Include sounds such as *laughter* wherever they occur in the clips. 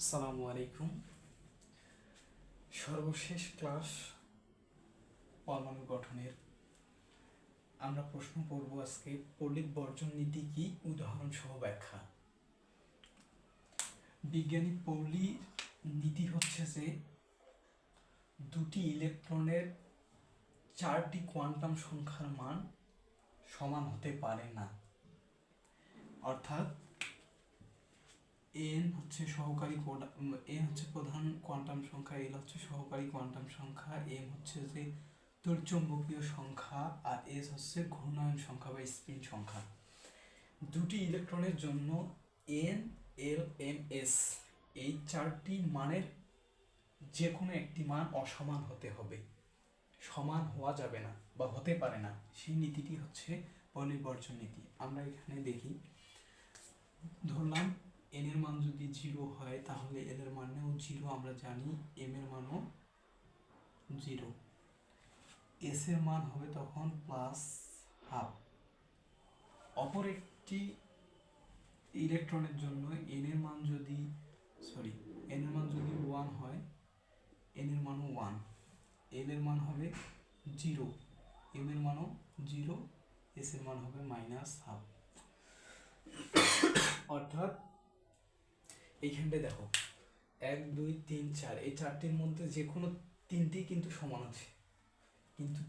আসসালামু আলাইকুম। সর্বশেষ ক্লাস পরমাণু গঠনের আমরা প্রশ্ন পড়ব আজকে পণ্ডিত বর্জন নীতি কি? উদাহরণ সহ ব্যাখ্যা। বিজ্ঞানী পৌলির নীতি হচ্ছে যে দুটি ইলেকট্রনের চারটি কোয়ান্টাম সংখ্যার মান সমান হতে পারে না। অর্থাৎ এন হচ্ছে সহকারী এন হচ্ছে প্রধান কোয়ান্টাম সংখ্যা, এল হচ্ছে সহকারী কোয়ান্টাম সংখ্যা, এম হচ্ছে যে তড়িৎচুম্বকীয় সংখ্যা, আর এস হচ্ছে ঘূর্ণায়ন সংখ্যা বা স্পিন সংখ্যা। দুটি ইলেকট্রনের জন্য এন, এল, এম, এস, এই চারটি মানের যে কোনো একটি মান অসমান হতে হবে। সমান হওয়া যাবে না বা হতে পারে না। সেই নীতিটি হচ্ছে পরিবর্জন নীতি। আমরা এখানে দেখি, ধরলাম জিরো হয়, তাহলে এল এর মানেও জিরো, আমরা জানি এম এর মানও জিরো। এস এর মান হবে তখন প্লাস হাফ অপর একটি ইলেকট্রনের জন্য এন এর মান যদি সরি এন এর মান যদি ওয়ান হয় এন এর মানও ওয়ান এল এর মান হবে জিরো। এম এর মানও জিরো এস এর মান হবে মাইনাস হাফ অর্থাৎ এইখানটায় দেখো। এক, দুই, তিন, চার, এই চারটির মধ্যে যে কোনো তিনটি কিন্তু সমান আছে। কিন্তু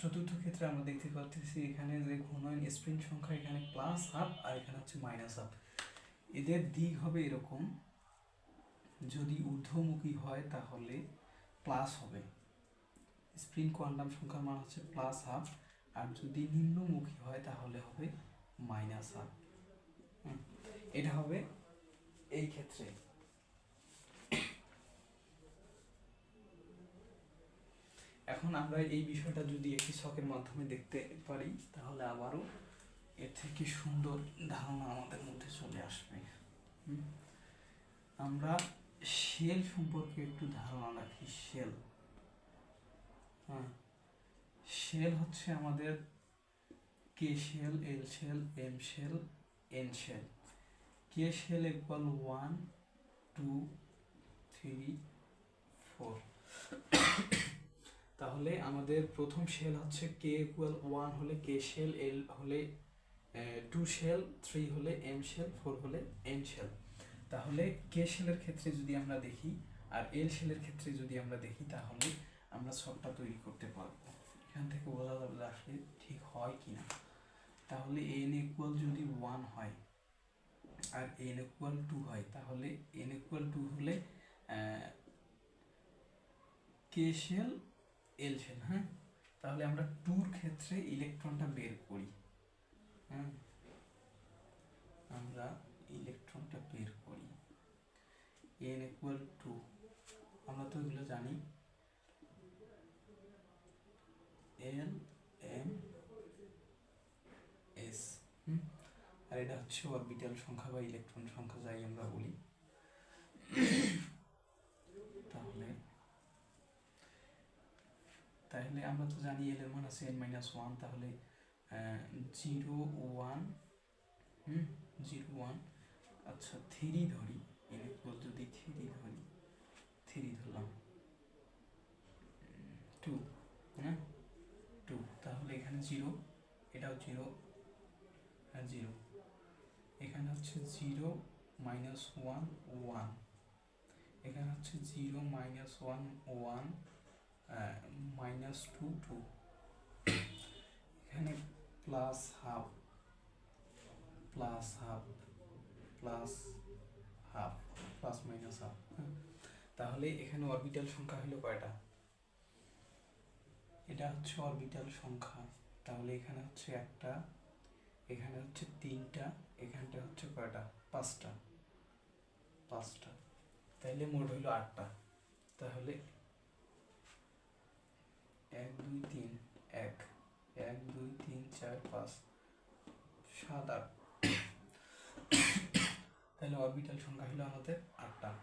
চতুর্থ ক্ষেত্রে আমরা দেখতে পাচ্ছি এখানে যে ঘূর্ণয়ন স্প্রিন সংখ্যা এখানে প্লাস হাফ আর এখানে হচ্ছে মাইনাস হাফ এদের দিক হবে এরকম, যদি ঊর্ধ্বমুখী হয় তাহলে প্লাস হবে। স্প্রিন কোয়ান্টাম সংখ্যার মান হচ্ছে প্লাস হাফ আর যদি নিম্নমুখী হয় তাহলে হবে মাইনাস হাফ এটা হবে এই ক্ষেত্রে। এখন আমরা এই বিষয়টা যদি একটি ছকের মাধ্যমে দেখতে পারি, তাহলে আবারও এর থেকে সুন্দর ধারণা আমাদের মধ্যে চলে আসবে? আমরা শেল সম্পর্কে একটু ধারণা রাখি শেল হ্যাঁ শেল হচ্ছে আমাদের K shell L shell M shell N shell K shell equal one two three four তাহলে আমাদের প্রথম শেল হচ্ছে কে ইকুয়াল ওয়ান হলে কে শেল এল হলে টু শেল থ্রি হলে এম শেল ফোর হলে এন শেল তাহলে কে শেলের ক্ষেত্রে যদি আমরা দেখি আর এল শেলের ক্ষেত্রে যদি আমরা দেখি, তাহলে আমরা সবটা তৈরি করতে পারব। এখান থেকে বোঝা যাবে আসলে ঠিক হয় কি না তাহলে এন ইকুয়াল যদি ওয়ান হয় আর এন ইকুয়াল টু হয়, তাহলে এন ইকুয়াল টু হলে কে শেল এল শেল হ্যাঁ? তাহলে আমরা টুর ক্ষেত্রে ইলেকট্রনটা বের করি হ্যাঁ? আমরা ইলেকট্রনটা বের করি এন ইকুয়াল টু আমরা তো এগুলো জানি এল এম এস হুম আর এটা হচ্ছে অরবিটাল সংখ্যা বা ইলেকট্রন সংখ্যা যাই আমরা বলি। তাহলে তাহলে আমরা তো জানি এল এর মান আছে এন মাইনাস ওয়ান তাহলে zero one hmm zero one আচ্ছা থ্রি ধরি এন ইকুয়াল যদি থ্রি ধরি থ্রি ধরলাম। টু হ্যাঁ টু তাহলে এখানে জিরো এটাও জিরো হ্যাঁ জিরো এখানে হচ্ছে জিরো মাইনাস ওয়ান ওয়ান। এখানে হচ্ছে zero minus one one minus two two. এখানে plus half plus half plus half, plus minus half. তাহলে এখানে অরবিটাল সংখ্যা হলো কয়টা? এটা হচ্ছে অরবিটাল সংখ্যা। তাহলে এখানে হচ্ছে একটা এখানে হচ্ছে তিনটা, এখানটা হচ্ছে কয়টা? পাঁচটা। পাঁচটা। তাহলে মোট হইল আটটা। তাহলে এক, দুই, তিন, এক। এক, দুই, তিন, চার, পাঁচ, সাত, আট। তাহলে অরবিটাল সংখ্যা হলো আমাদের আটটা।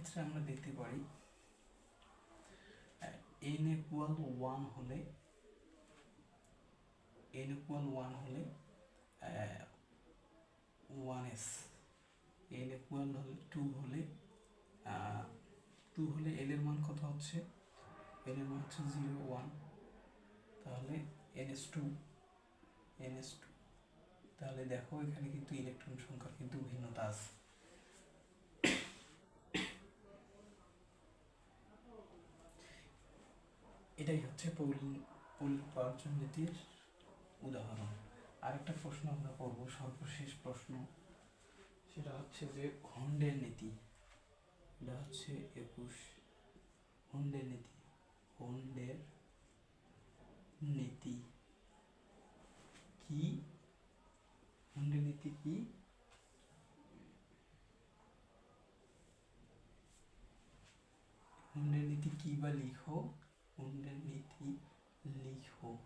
হুম এক্ষেত্রে আমরা দেখতে পারি এন ইকুয়াল ওয়ান হলে এন ইকুয়াল ওয়ান হলে ওয়ান এস এন ইকুয়াল হলে টু হলে টু হলে এল এর মান কত হচ্ছে? এল এর মান হচ্ছে জিরো ওয়ান তাহলে N S two N S two তাহলে দেখো এখানে কিন্তু ইলেকট্রন সংখ্যার কিন্তু ভিন্নতা আছে। এটাই হচ্ছে পরিপার্জন নীতির উদাহরণ। আরেকটা প্রশ্ন আমরা করব, সর্বশেষ প্রশ্ন। সেটা হচ্ছে যে হন্ডের নীতি। এটা হচ্ছে একুশ। হন্ডের নীতি। হন্ডের নীতি কি? হন্ডের নীতি কি? হুন্ডের নীতি কি বা লিখো? নীতি লিখো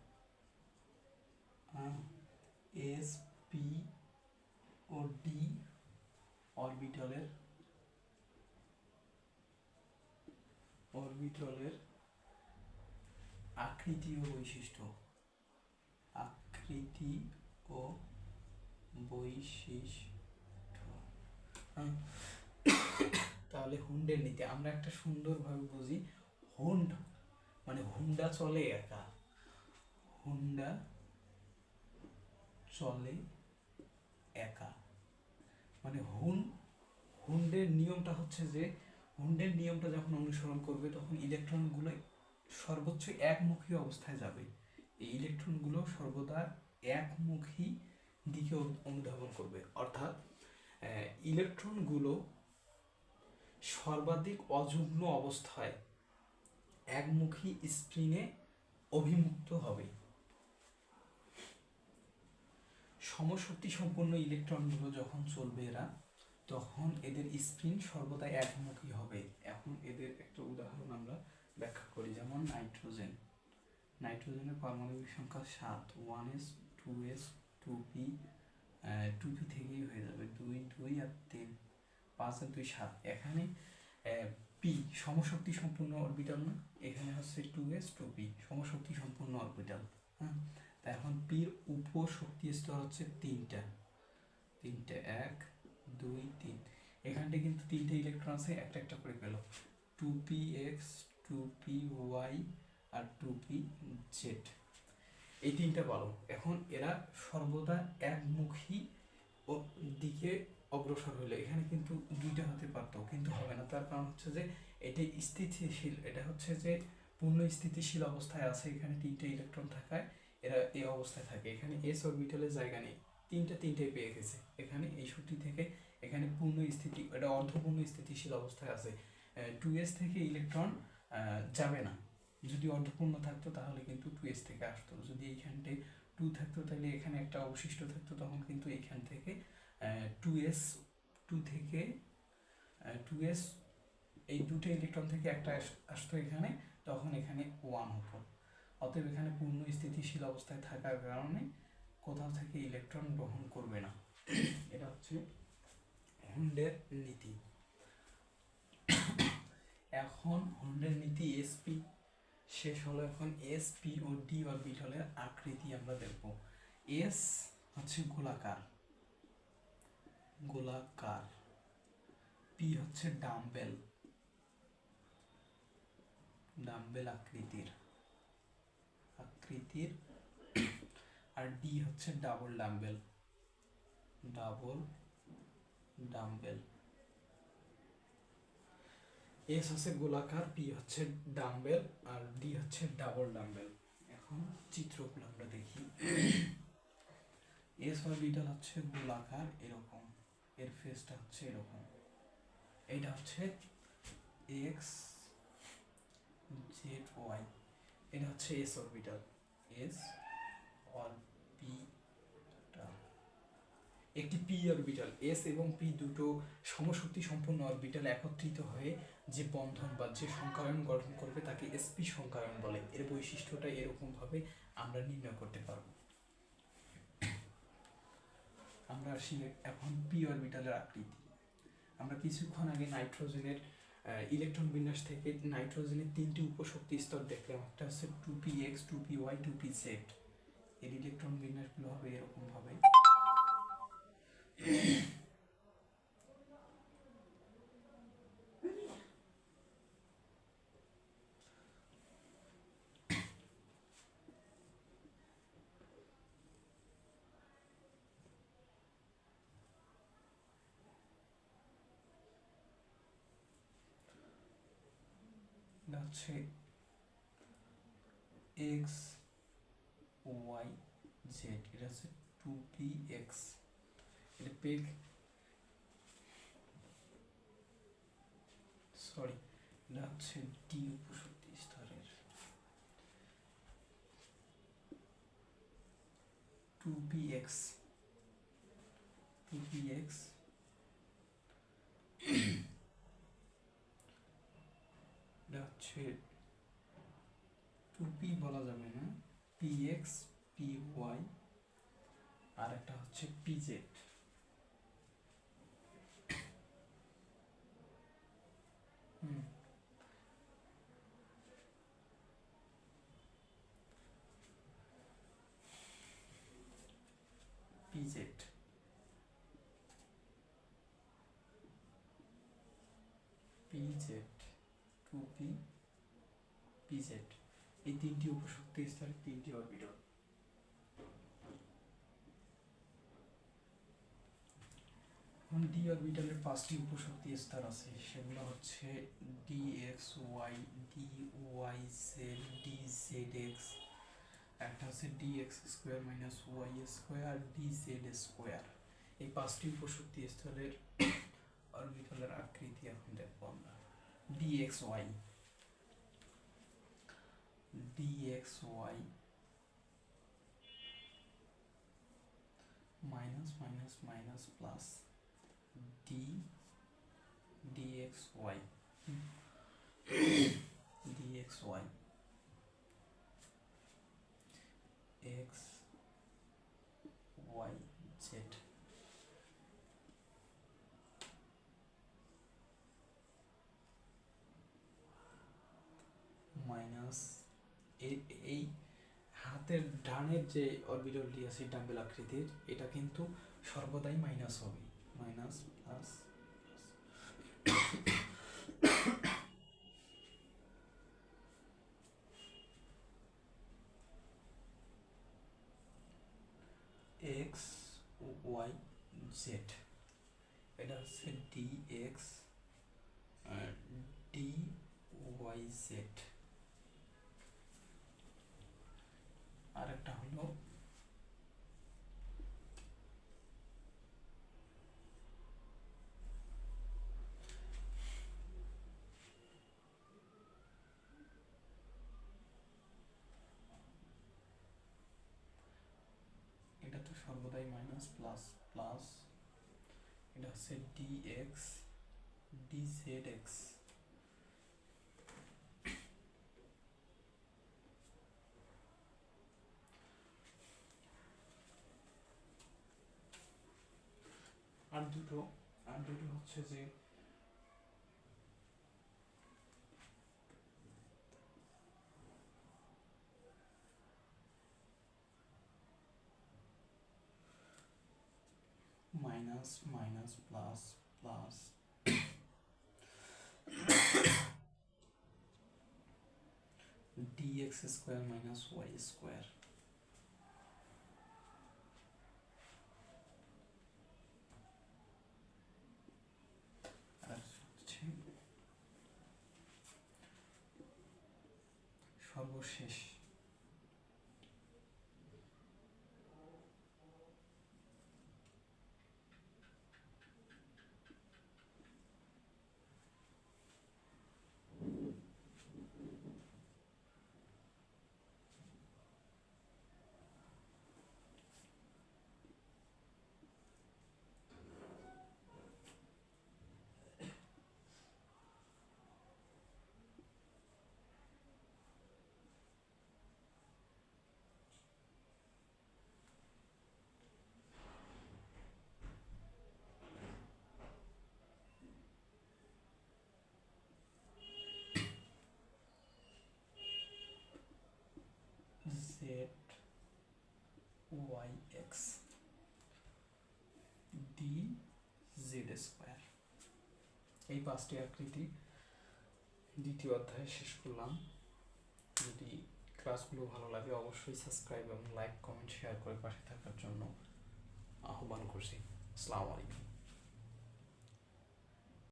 এস পি ও ডি অরবিটালের অরবিটালের আকৃতি ও বৈশিষ্ট্য আকৃতি ও বৈশিষ্ট্য। তাহলে হুন্ডের নীতি। আমরা একটা সুন্দরভাবে বুঝি। হুন্ড মানে হুন্ডা চলে একা। হুন্ডা চলে একা। মানে হুন, হুন্ডের নিয়মটা হচ্ছে যে, হুন্ডের নিয়মটা যখন অনুসরণ করবে, তখন ইলেকট্রনগুলো সর্বোচ্চ একমুখী অবস্থায় যাবে। এই ইলেকট্রনগুলো সর্বদা একমুখী দিকে অনুধাবন করবে। অর্থাৎ ইলেকট্রনগুলো সর্বাধিক অযুগ্ম অবস্থায় একমুখী স্প্রিনে অভিমুক্ত হবে। সমশক্তি সম্পন্ন ইলেকট্রনগুলো যখন চলবে এরা, তখন এদের স্পিন সর্বদা একমুখী হবে। এখন এদের একটা উদাহরণ আমরা ব্যাখ্যা করি, যেমন নাইট্রোজেন। নাইট্রোজেনের পারমাণবিক সংখ্যা সাত one S two S two P two P থেকেই হয়ে যাবে দুই দুই আর তিন, পাঁচ আর দুই, সাত। এখানে পি সমশক্তি সম্পূর্ণ অরবিটাল না, এখানে হচ্ছে টু এস টু পি সমশক্তি সম্পূর্ণ অরবিটাল হ্যাঁ? তা এখন পির উপশক্তি স্তর হচ্ছে তিনটা, তিনটে, এক, দুই, তিন। এখানটা কিন্তু তিনটে ইলেকট্রন আছে, একটা একটা করে পেল। Two P X two P Y আর টু পি জেড এই তিনটা বলো এখন এরা সর্বদা একমুখী দিকে অগ্রসর হইল। এখানে কিন্তু দুইটা হতে পারতো, কিন্তু হবে না। তার কারণ হচ্ছে যে, এটা স্থিতিশীল, এটা হচ্ছে যে, পূর্ণ স্থিতিশীল অবস্থায় আছে। এখানে তিনটে ইলেকট্রন থাকায় এরা এই অবস্থায় থাকে। এখানে এস অরবিটালের জায়গা নেই। তিনটা তিনটে পেয়ে গেছে। এখানে এই শক্তি থেকে এখানে পূর্ণ স্থিতি, এটা অর্ধপূর্ণ স্থিতিশীল অবস্থায় আছে। টু এস থেকে ইলেকট্রন যাবে না। যদি অর্ধপূর্ণ থাকতো, তাহলে কিন্তু টু এস থেকে আসতো। যদি এইখানটায় টু থাকতো, তাহলে এখানে একটা অবশিষ্ট থাকতো, তখন কিন্তু এইখান থেকে টু এস টু থেকে টু এস এই দুটো ইলেকট্রন থেকে একটা আসতো এখানে, তখন এখানে ওয়ান হতো। অতএব এখানে পূর্ণ স্থিতিশীল অবস্থায় থাকার কারণে কোথাও থেকে ইলেকট্রন গ্রহণ করবে না। এটা হচ্ছে হুন্ডের নীতি। এখন হুন্ডের নীতি এসপি শেষ হলো এখন এস পি ও ডি অরবিটালের আকৃতি আমরা দেখব। এস হচ্ছে গোলাকার। গোলাকার। পি হচ্ছে ডাম্বেল ডাম্বেল আকৃতির। আকৃতির। আর ডি হচ্ছে double dumbbell double dumbbell S হচ্ছে গোলাকার পি হচ্ছে ডাম্বেল আর ডি হচ্ছে ডাবল ডাম্বেল এখন চিত্রগুলো আমরা দেখি। এস অরবিটাল হচ্ছে গোলাকার, এরকম। এর ফেসটা হচ্ছে এরকম। এটা হচ্ছে এক্স জেড ওয়াই এটা হচ্ছে এস অরবিটাল এস অরবিটাল একটি পি অরবিটাল এস এবং পি দুটো সমশক্তি সম্পন্ন অরবিটাল একত্রিত হয়ে যে বন্ধন বা যে সংকায়ন গঠন করবে তাকে এসপি সংকায়ন বলে। এর বৈশিষ্ট্যটা এরকমভাবে আমরা নির্ণয় করতে পারব। আমরা আসি এখন পি অরবিটালের আকৃতি। আমরা কিছুক্ষণ আগে নাইট্রোজেনের ইলেকট্রন বিন্যাস থেকে নাইট্রোজেনের তিনটি উপশক্তি স্তর দেখলাম। একটা হচ্ছে two P X two P Y two P Z এর ইলেকট্রন বিন্যাসগুলো হবে এরকম ভাবে এটা হচ্ছে এক্স, ওয়াই, জেড, এটা হচ্ছে টু পি এক্স। এটা পেগ, সরি, এটা হচ্ছে ডি উপশক্তি স্তরের। Two P X, two P X হচ্ছে টু পি বলা যাবে না পি এক্স পি ওয়াই আর একটা হচ্ছে P Z P Z P Z two P P Z এই তিনটি উপশক্তি স্তরের তিনটি অরবিটাল ডি অরবিটালের পাঁচটি উপশক্তি স্তর আছে, সেগুলো হচ্ছে D X Y D Y Z D Z X একটা হচ্ছে D X square minus Y square D Z square এই পাঁচটি উপশক্তি স্তরের অরবিটালের আকৃতি এখন দেখব আমরা। Dxy dxy minus minus minus plus d dxy. *coughs* dxy. x এই হাতের ডানের যে অরবিটালটি আছে ডাম্বেল আকৃতির, এটা কিন্তু সর্বদাই মাইনাস হবে। Minus plus X Y Z এটা হচ্ছে D X D Y Z আর একটা হলো এটা তো সর্বদাই মাইনাস প্লাস প্লাস এটা হচ্ছে D X D Z X আর দুটো আর দুটো হচ্ছে যে minus minus plus plus dx square minus Y square সর্বশেষ Z Y X D Z square এই পাঁচটি আকৃতি দ্বিতীয় অধ্যায় শেষ করলাম। যদি ক্লাসগুলো ভালো লাগে অবশ্যই সাবস্ক্রাইব এবং লাইক কমেন্ট শেয়ার করে পাশে থাকার জন্য আহ্বান করছি। আসসালামু আলাইকুম।